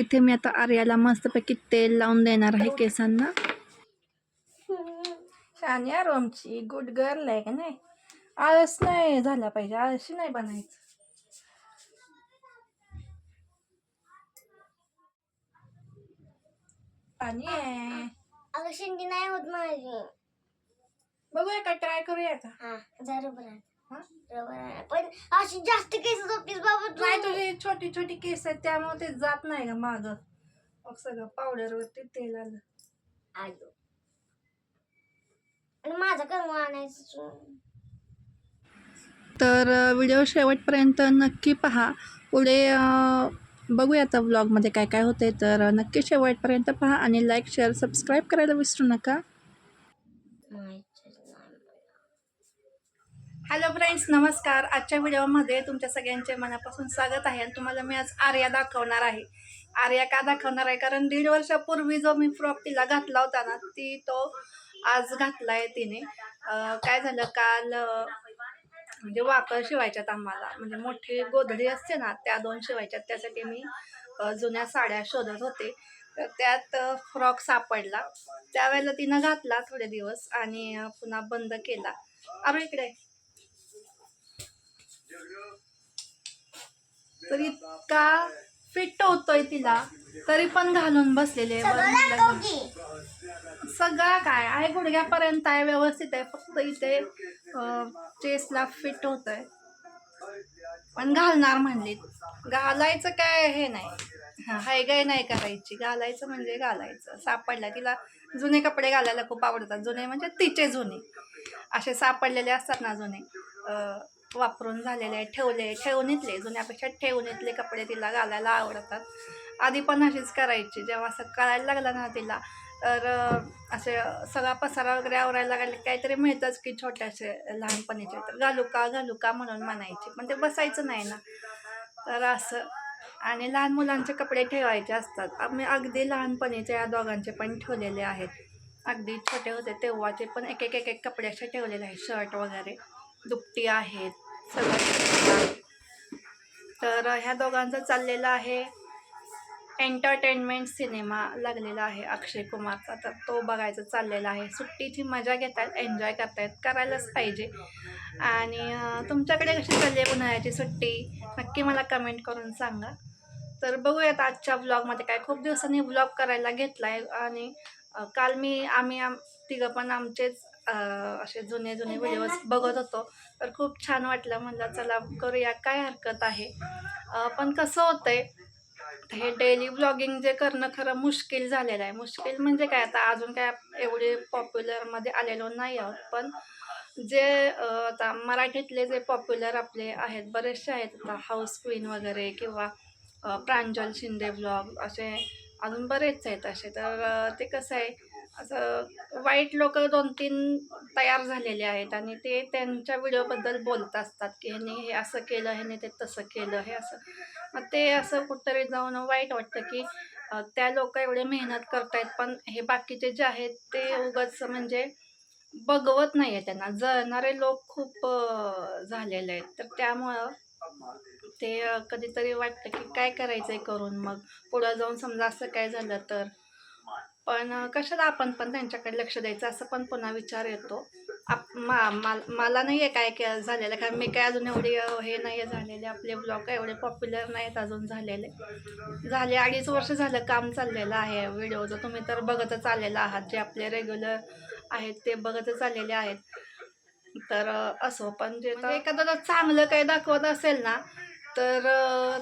इथे मी आता आर्याला मस्तपैकी तेल लावून देणार आहे केसांना. शानी आहे आमची. गुड गर्ल आहे का नाही? आळस नाही झाला पाहिजे. आळशी नाही बनायचं. पाणी आहे अगं नाही होत माझी. बघूया का ट्राय करूया का हा रबर. हा? रबर. पण अशी जास्त केस होतीस बाबा छोटी छोटी केस आहेत त्यामुळे ते जात नाही का माग. मग सगळं पावडर वरती तेल आलं. आलो. आणि माझा कर्म आणायचं तर व्हिडिओ शेवटपर्यंत नक्की पहा. पुढे बघूया आता व्लॉगमध्ये काय काय होते तर नक्की शेवटपर्यंत पहा आणि लाईक शेअर सबस्क्राईब करायला विसरू नका. हॅलो फ्रेंड्स नमस्कार. आजच्या व्हिडिओमध्ये तुमच्या सगळ्यांचे मनापासून स्वागत आहे आणि तुम्हाला मी आज आर्या दाखवणार आहे. आर्या का दाखवणार आहे? कारण दीड वर्षापूर्वी जो मी फ्रॉक तिला घातला होता ना ती तो आज घातला आहे तिने काय झालं? काल म्हणजे वाकळ शिवायच्यात आम्हाला. म्हणजे मोठी गोधडी असते ना त्या दोन शिवायच्यात. त्यासाठी मी जुन्या साड्या शोधत होते. तर त्यात फ्रॉक सापडला. त्यावेळेला तिनं घातला थोडे दिवस आणि पुन्हा बंद केला. अरे इकडे. तर इतका फिट होतोय तिला तरी पण घालून बसलेले सगळा काय? आहे गुडघ्यापर्यंत आहे व्यवस्थित आहे. फक्त इथे चेसला फिट होत आहे पण घालणार म्हणली. घालायचं काय हे नाही. हा. हाय गाय नाही करायची. घालायचं म्हणजे घालायचं. सापडला तिला. जुने कपडे घालायला खूप आवडतात. जुने म्हणजे तिचे जुने. असे सापडलेले असतात ना जुने. वापरून झालेले ठेवले ठेवणीतले जुन्यापेक्षा ठेवणीतले कपडे तिला घालायला आवडतात. आधी पण अशीच करायची जेव्हा असं कळायला लागलं ना तिला तर असे सगळा पसारा वगैरे आवरायला लागले काहीतरी मिळतंच की छोट्याशे लहानपणीचे तर घालू का घालू का म्हणून म्हणायची पण ते बसायचं नाही ना. तर असं. आणि लहान मुलांचे कपडे ठेवायचे असतात. आम्ही अगदी लहानपणीचे या दोघांचे पण ठेवलेले आहेत. अगदी छोटे होते तेव्हाचे पण एक एक एक एक कपडे असे ठेवलेले आहेत. शर्ट वगैरे दुपटी आहेत. सगळं तर ह्या दोघांचं चाललेलं आहे एंटरटेनमेंट सिनेमा लागलेला आहे अक्षय कुमारचा. तर तो बघायचा चाललेला आहे. सुट्टीची मजा घेत आहेत एन्जॉय करतायत करायलाच पाहिजे. आणि तुमच्याकडे कशी चालली आहे उन्हाळ्याची सुट्टी? नक्की मला कमेंट करून सांगा. तर बघूयात आजच्या ब्लॉगमध्ये काय. खूप दिवसांनी ब्लॉग करायला घेतला आहे आणि काल मी आम्ही आम तिघं पण आमचेच असे जुने जुने व्हिडिओज बघत होतो. तर खूप छान वाटलं. म्हणलं चला करूया. काय हरकत आहे? पण कसं होतंय हे डेली ब्लॉगिंग जे करणं खरं मुश्किल झालेलं आहे. मुश्किल म्हणजे काय? आता अजून काय एवढे पॉप्युलरमध्ये आलेलो नाही आहोत. पण जे आता मराठीतले जे पॉप्युलर आपले आहेत बरेचसे आहेत. आता हाऊस क्वीन वगैरे किंवा प्रांजल शिंदे ब्लॉग असे अजून बरेच आहेत असे. तर ते कसं आहे? असं वाईट लोक दोन तीन तयार झालेले आहेत आणि ते त्यांच्या व्हिडिओबद्दल बोलत असतात की ह्याने हे असं केलं ह्याने ते तसं केलं हे असं. मग ते असं कुठंतरी जाऊन वाईट वाटतं की त्या लोक एवढे मेहनत करतायत पण हे बाकीचे जे आहेत ते उगाच म्हणजे बघवत नाही आहे त्यांना. जळणारे लोक खूप झालेले आहेत. तर त्यामुळं ते कधीतरी वाटतं की काय करायचं आहे करून मग? पुढं जाऊन समजा असं काय झालं तर? पण कशाला आपण पण त्यांच्याकडे लक्ष द्यायचं? असं पण पुन्हा विचार येतो. आप मा माल- मला नाही आहे काय काय झालेलं? कारण मी काय अजून एवढी हे नाही आहे झालेले. आपले ब्लॉग काय एवढे पॉप्युलर नाहीत अजून झालेले. झाले अडीच वर्ष झालं काम चाललेलं आहे व्हिडिओचं तुम्ही तर बघतच आलेलं आहात. जे आपले रेग्युलर आहेत ते बघतच आलेले आहेत. तर असो पण जे तर एखादं चांगलं काही दाखवत असेल ना तर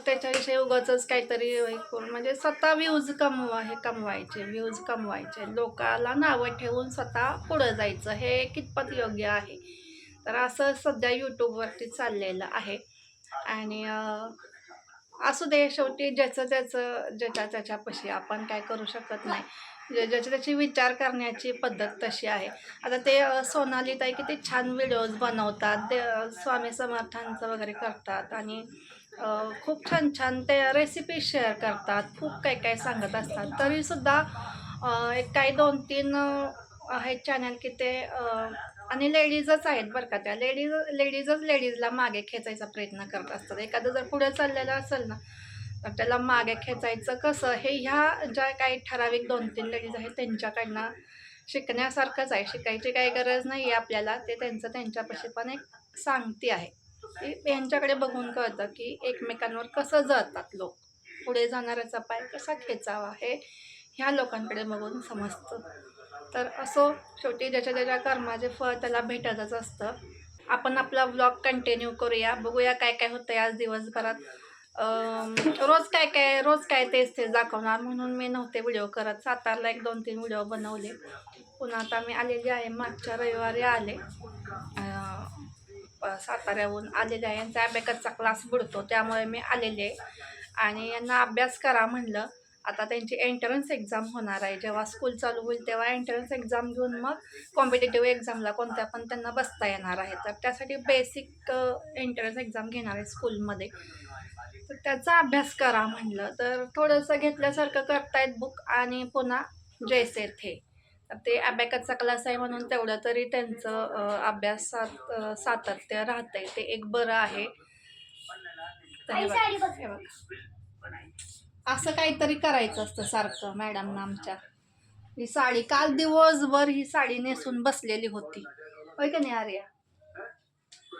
त्याच्याविषयी उगाच काहीतरी करून म्हणजे स्वतः व्ह्यूज कमवा हे कमवायचे व्ह्यूज कमवायचे. लोकाला नावं ठेवून स्वतः पुढं जायचं हे कितपत योग्य आहे? तर असं सध्या यूट्यूबवरती चाललेलं आहे. आणि असू दे शेवटी ज्याचं त्याचं ज्याच्या त्याच्यापाशी आपण काय करू शकत नाही. ज्याची त्याची विचार करण्याची पद्धत तशी आहे. आता ते सोनालीत सोनाली ताई किती छान व्हिडिओज बनवतात. ते स्वामी समर्थांचं वगैरे करतात. आणि खूप छान छान ते रेसिपी शेअर करतात. खूप काय काय सांगत असतात. तरीसुद्धा एक काही दोन तीन आहेत चॅनल की ते आणि लेडीजच आहेत बरं का त्या. लेडीज लेडीजच लेडीजला मागे खेचायचा प्रयत्न करत असतात. एखादं जर पुढे चाललेलं असेल ना तर त्याला मागे खेचायचं कसं? हे ह्या ज्या काही ठराविक दोन तीन लेडीज आहेत त्यांच्याकडनं शिकण्यासारखंच आहे. शिकायची काही गरज नाही आहे आपल्याला. ते त्यांचं त्यांच्यापाशी पण एक सांगती आहे. की यांच्याकडे बघून कळतं की एकमेकांवर कसं जळतात लोक. पुढे जाणाऱ्याचा पाय कसा खेचावा हे ह्या लोकांकडे बघून समजतं. तर असो शेवटी ज्याच्या ज्याच्या कर्माचे फळ त्याला भेटतच असतं. आपण आपला व्लॉग कंटिन्यू करूया. बघूया काय काय होतं आज दिवसभरात. रोज काय काय रोज काय तेच तेच दाखवणार म्हणून मी नव्हते व्हिडिओ करत. सातारला एक दोन तीन व्हिडिओ बनवले. पुन्हा आता मी आलेली आहे. मागच्या रविवारी आले. साताऱ्याहून आलेले आहे. यांचा अभ्यासाचा क्लास बुडतो त्यामुळे मी आलेले आहे. आणि यांना अभ्यास करा म्हणलं. आता त्यांची एंट्रन्स एक्झाम होणार आहे. जेव्हा स्कूल चालू होईल तेव्हा एंट्रन्स एक्झाम घेऊन मग कॉम्पिटेटिव्ह एक्झामला कोणत्या पण त्यांना बसता येणार आहे. तर त्यासाठी बेसिक एंट्रन्स एक्झाम घेणार आहे स्कूलमध्ये तर त्याचा अभ्यास करा म्हणलं. तर थोडंसं घेतल्यासारखं करतायत बुक आणि पुन्हा जैसे थे ते अबॅकसचा क्लास आहे म्हणून तेवढं तरी त्यांचं अभ्यासात सातत्य राहतंय. ते एक बरं आहे. असं काहीतरी करायचं असतं सारखं मॅडमना आमच्या. ही साडी काल दिवसभर ही साडी नेसून बसलेली होती. होय का नाही आर्या?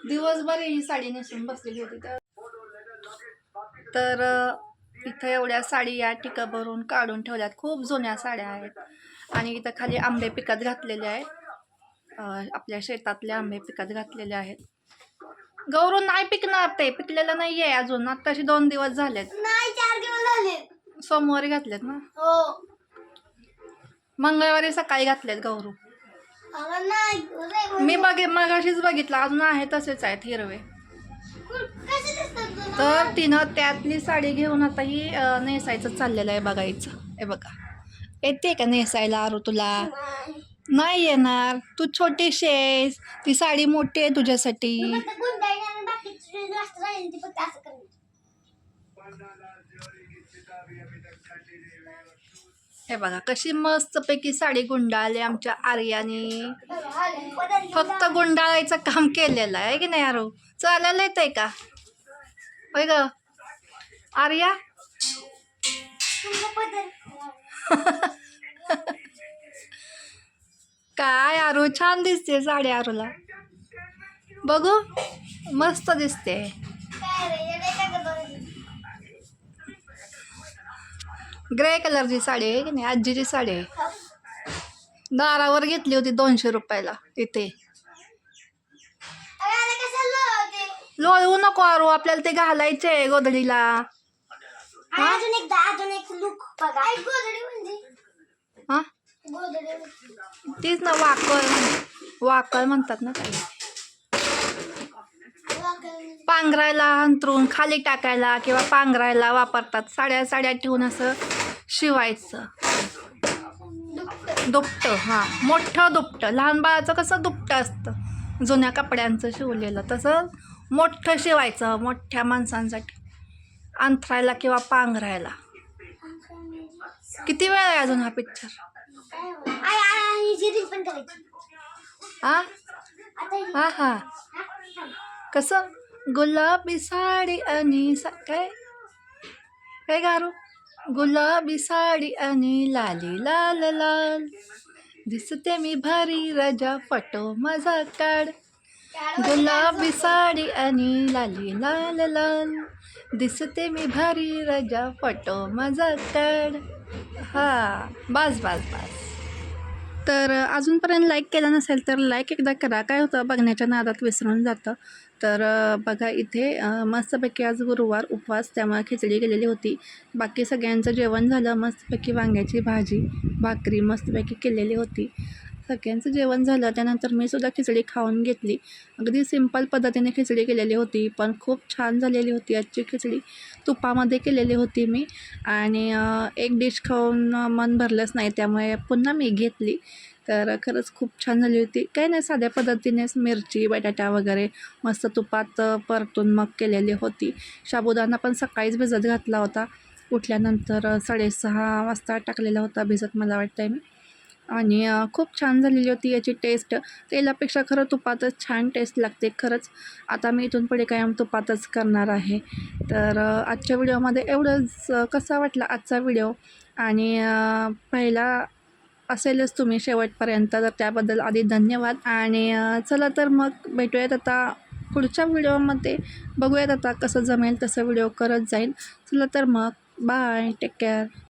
दिवसभर ही साडी नेसून बसलेली होती. तर तर इथं एवढ्या साडी या टिका भरून काढून ठेवल्यात. खूप जुन्या साड्या आहेत. आणि इथं खाली आंबे पिकत घातलेले आहेत. आपल्या शेतातले आंबे पिकत घातलेले आहेत. गौरू नाही पिकणार ते. पिकलेलं नाही आहे अजून. आत्ताशी दोन दिवस झालेत. नाही चार दिवस झाले. सोमवारी घातलेत ना? हो. मंगळवारी सकाळी घातलेत गौरू मी बघे मगाशीच बघितलं. अजून आहे तसेच आहेत हिरवे. तर तिनं त्यातली साडी घेऊन आता ही नेसायचं चाललेलं आहे बघायचं. हे बघा. येते का नेसायला आरू तुला नाही. येणार तू छोटीशी आहेस ती साडी मोठी आहे तुझ्यासाठी हे बघा कशी मस्तपैकी साडी गुंडाळली आमच्या आर्याने फक्त गुंडाळायचं काम केलेलं आहे की नाही आरू चालायला आहे का होय ग आर्या काय आरू? छान दिसते साडी आरूला. बघू मस्त दिसते. ग्रे कलरची साडी आहे की नाही? आजीची साडी आहे. दारावर घेतली होती दोनशे रुपयाला इथे. अरे लोळवू नको आरू आपल्याला ते घालायचे आहे गोधडीला. अजून एकदा अजून एक लुक बघा. गोदडी म्हणजे? हा? गोदडी तीच ना वाकळ वाकळ म्हणतात ना काही पांघरायला अंतरून खाली टाकायला किंवा पांघरायला वापरतात. साड्या साड्या ठेवून असं शिवायचं. दुपटं हां. मोठं दुपटं. लहान बाळाचं कसं दुपटं असतं. जुन्या कपड्यांचं शिवलेलं. तसं मोठं शिवायचं मोठ्या माणसांसाठी. अंथरायला किंवा पांघरायला? किती वेळ आहे अजून हा पिक्चर ही हा ही- हा हा. कसं? गुलाबी साडी आणि सा काय? काय गारू? गुलाबी साडी आणि लाली लाल लाल. दिसते मी भारी राजा फोटो माझा काढ. गुलाबी साडी आणि लाली लाल लाल. दिसते मी भारी राजा फोटो माझा काढ हा बस बस बस. तर अजूनपर्यंत लाईक केलं नसेल तर लाईक एकदा करा. काय होतं बघण्याच्या नादात विसरून जातं. तर बघा इथे मस्तपैकी आज गुरुवार उपवास त्यामुळे खिचडी गेलेली होती. बाकी सगळ्यांचं जेवण झालं मस्तपैकी वांग्याची भाजी भाकरी मस्तपैकी केलेली होती. सगळ्यांचं जेवण झालं त्यानंतर मी सुद्धा खिचडी खाऊन घेतली. अगदी सिंपल पद्धतीने खिचडी केलेली होती पण खूप छान झालेली होती आजची खिचडी. तुपामध्ये केलेली होती मी आणि एक डिश खाऊन मन भरलंच नाही त्यामुळे पुन्हा मी घेतली. तर खरंच खूप छान झाली होती. काही नाही साध्या पद्धतीनेच मिरची बटाटा वगैरे मस्त तुपात परतून मग केलेली होती. साबुदाणा पण सकाळीच भिजत घातला होता. उठल्यानंतर साडेसहा वाजता टाकलेला होता भिजत मला वाटतं आहे मी. आणि खूप छान झालेली होती याची टेस्ट. तेलापेक्षा खरं तुपातच छान टेस्ट लागते खरंच. आता मी इथून पुढे कायम तुपातच करणार आहे. तर आजच्या व्हिडिओमध्ये एवढंच. कसा वाटला आजचा व्हिडिओ? आणि पहिला असेलच तुम्ही शेवटपर्यंत तर त्याबद्दल आधी धन्यवाद. आणि चला तर मग भेटूयात आता पुढच्या व्हिडिओमध्ये. बघूयात आता कसं जमेल तसं व्हिडिओ करत जाईल. चला तर मग. बाय. Take care.